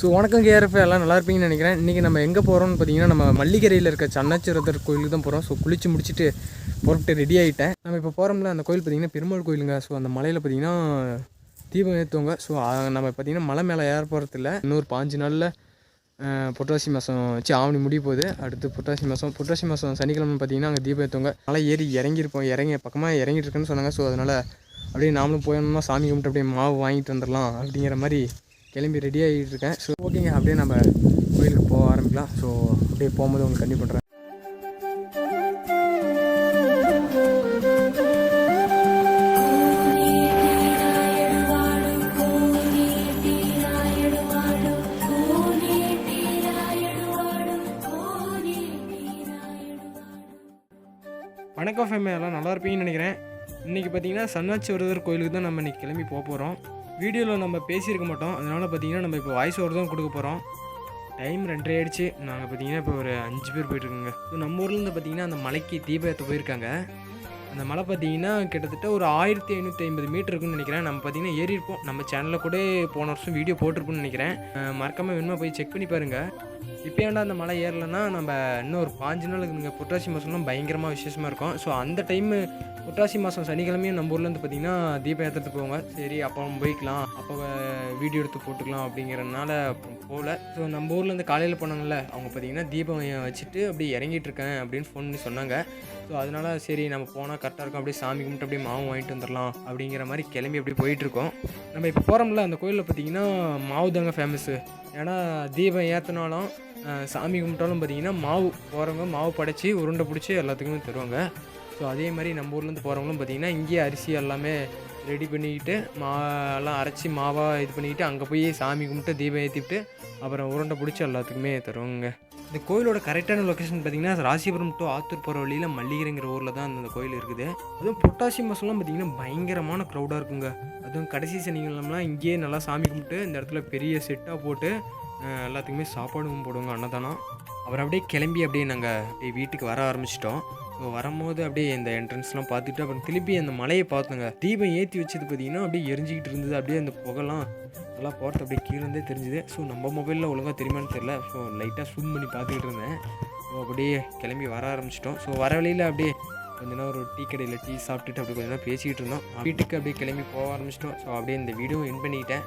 So வணக்கம் KRF எல்லாம் நல்லா இருப்பீங்கன்னு நினைக்கிறேன். இன்றைக்கி நம்ம எங்கே போகிறோம்னு பார்த்தீங்கன்னா நம்ம மல்லிகரையில் இருக்க சன்னச்சிரதர் கோயிலுக்கு தான் போகிறோம் ஸோ குளிச்சு முடிச்சுட்டு புறப்பட்டு ரெடி ஆகிட்டேன் நம்ம இப்போ போகிறோம்ல அந்த கோயில் பார்த்தீங்கன்னா பெருமாள் கோயிலுங்க. ஸோ அந்த மலையில் பார்த்திங்கன்னா தீபம் ஏற்றுவாங்க ஸோ நம்ம பார்த்தீங்கன்னா மலை மேலே ஏற போகிறதில்ல இன்னொரு பாஞ்சு நாளில் புரட்டாசி மாதம் வச்சு ஆவணி முடிய போகுது. அடுத்து புரட்டாசி மாதம் புரட்டாசி மாதம் சனிக்கிழமை பார்த்தீங்கன்னா அங்கே தீபம் ஏற்றுவாங்க மலை ஏறி இறங்கியிருப்போம். இறங்கி பக்கமாக இறங்கிட்டு இருக்குன்னு சொன்னாங்க. ஸோ அதனால் அப்படியே நாமளும் போயணும்னா சாமி கும்பிட்டு அப்படியே மாவு வாங்கிட்டு வந்துடலாம் அப்படிங்கிற மாதிரி கிளம்பி ரெடி ஆகிட்டு இருக்கேன் ஸோ ஓகேங்க அப்படியே நம்ம கோயிலுக்கு போக ஆரம்பிக்கலாம். ஸோ அப்படியே போகும்போது உங்களுக்கு கண்டிப்பாக பண்ணுறேன் வணக்கம் ஃபேமிலி எல்லாம் நல்லா இருப்பீங்கன்னு நினைக்கிறேன். இன்றைக்கி பார்த்தீங்கன்னா சன்னாச்சி வரதர் கோயிலுக்கு தான் நம்ம இன்றைக்கி கிளம்பி போக போகிறோம் வீடியோவில் நம்ம பேசியிருக்க மாட்டோம். அதனால் பார்த்தீங்கன்னா நம்ம இப்போ வாய்ஸ் ஓவர் தான் கொடுக்க போகிறோம் டைம் ரெண்டரை ஆயிடுச்சு. நாங்கள் பார்த்தீங்கன்னா இப்போ ஒரு அஞ்சு பேர் போயிட்டுருக்கோங்க. நம்ம ஊர்லேருந்து பார்த்தீங்கன்னா அந்த மலைக்கு தீபத்தை போயிருக்காங்க. அந்த மலை பார்த்தீங்கன்னா கிட்டத்தட்ட ஒரு ஆயிரத்தி ஐநூற்றி ஐம்பது மீட்டர் இருக்குன்னு நினைக்கிறேன். நம்ம பார்த்தீங்கன்னா ஏறி இருப்போம். நம்ம சேனலில் கூட போன வருஷம் வீடியோ போட்டிருப்போம்னு நினைக்கிறேன். மறக்காமல் வேணுமா போய் செக் பண்ணி பாருங்கள் இப்போ ஏன்டா அந்த மலை ஏறலைன்னா நம்ம இன்னும் ஒரு பாஞ்சு நாள் இருக்குங்க புரட்டாசி மாதம்லாம் பயங்கரமாக விசேஷமாக இருக்கும். ஸோ அந்த டைமு புட்டாசி மாதம் சனிக்கிழமையும் நம்ம ஊர்லேருந்து பார்த்தீங்கன்னா தீபம் ஏற்றுறதுக்கு போவாங்க. சரி அப்போ போய்க்கலாம். அப்போ வீடியோ எடுத்து போட்டுக்கலாம் அப்படிங்கிறதுனால அப்புறம் போகல ஸோ நம்ம ஊர்லேருந்து காலையில் போனாங்கல்ல அவங்க பார்த்தீங்கன்னா தீபம் வச்சுட்டு அப்படியே இறங்கிட்டு இருக்கேன் அப்படின்னு ஃபோன் பண்ணி சொன்னாங்க. ஸோ அதனால சரி நம்ம போனால் கரெக்டாக இருக்கும். அப்படியே சாமி கும்பிட்டு அப்படியே மாவு வாங்கிட்டு வந்துடலாம் அப்படிங்கிற மாதிரி கிளம்பி அப்படியே போயிட்டுருக்கோம் நம்ம இப்போ போகிறோம்ல அந்த கோயிலில் பார்த்தீங்கன்னா மாவு தாங்க ஃபேமஸ்ஸு ஏன்னா தீபம் ஏற்றினாலும் சாமி கும்பிட்டாலும் பார்த்தீங்கன்னா மாவு போகிறவங்க மாவு படைச்சி உருண்டை பிடிச்சி எல்லாத்துக்குமே தருவாங்க. ஸோ அதே மாதிரி நம்ம ஊர்லேருந்து போகிறவங்களும் பார்த்தீங்கன்னா இங்கேயே அரிசி எல்லாமே ரெடி பண்ணிக்கிட்டு மா எல்லாம் அரைச்சி மாவாக இது பண்ணிக்கிட்டு அங்கே போய் சாமி கும்பிட்டு தீபம் ஏற்றிட்டு அப்புறம் உருண்டை பிடிச்சி எல்லாத்துக்குமே தருவாங்க. இந்த கோயிலோட கரெக்டான லொக்கேஷன் பார்த்திங்கன்னா ராசிபுரம் டு ஆத்தூர் போகிற வழியில் மல்லிகைங்கிற ஊரில் தான் அந்த கோயில் இருக்குது. அதுவும் பொட்டாசியம் மாதம்லாம் பார்த்தீங்கன்னா பயங்கரமான க்ரௌடாக இருக்குங்க. அதுவும் கடைசி சனிக்கிழமெலாம் இங்கேயே நல்லா சாமி கும்பிட்டு இந்த இடத்துல பெரிய செட்டாக போட்டு எல்லாத்துக்குமே சாப்பாடும் போடுவாங்க அன்னதானம். அப்புறம் அப்படியே கிளம்பி அப்படியே நாங்கள் அப்படியே வீட்டுக்கு வர ஆரம்பிச்சிட்டோம். ஸோ வரும்போது அப்படியே இந்த என்ட்ரன்ஸ்லாம் பார்த்துட்டு அப்புறம் திருப்பி அந்த மலையை பார்த்தோங்க. தீபம் ஏற்றி வச்சது பார்த்தீங்கன்னா அப்படியே எரிஞ்சிக்கிட்டு இருந்தது. அப்படியே அந்த புகைலாம் நல்லா போகிறது அப்படியே கீழே இருந்தே தெரிஞ்சுது. ஸோ நம்ம மொபைலில் ஒழுங்காக தெரியுமான்னு தெரில ஸோ லைட்டாக ஸ்விம் பண்ணி பார்த்துக்கிட்டு இருந்தேன். ஸோ அப்படியே கிளம்பி வர ஆரம்பிச்சிட்டோம். ஸோ வர வழியில் அப்படியே கொஞ்ச நேரம் ஒரு டீ கடையில் டீ சாப்பிட்டுட்டு அப்படி கொஞ்ச நேரம் பேசிக்கிட்டு இருந்தோம். வீட்டுக்கு அப்படியே கிளம்பி போக ஆரம்பிச்சிட்டோம். ஸோ அப்படியே இந்த வீடியோ என் பண்ணிக்கிட்டேன்.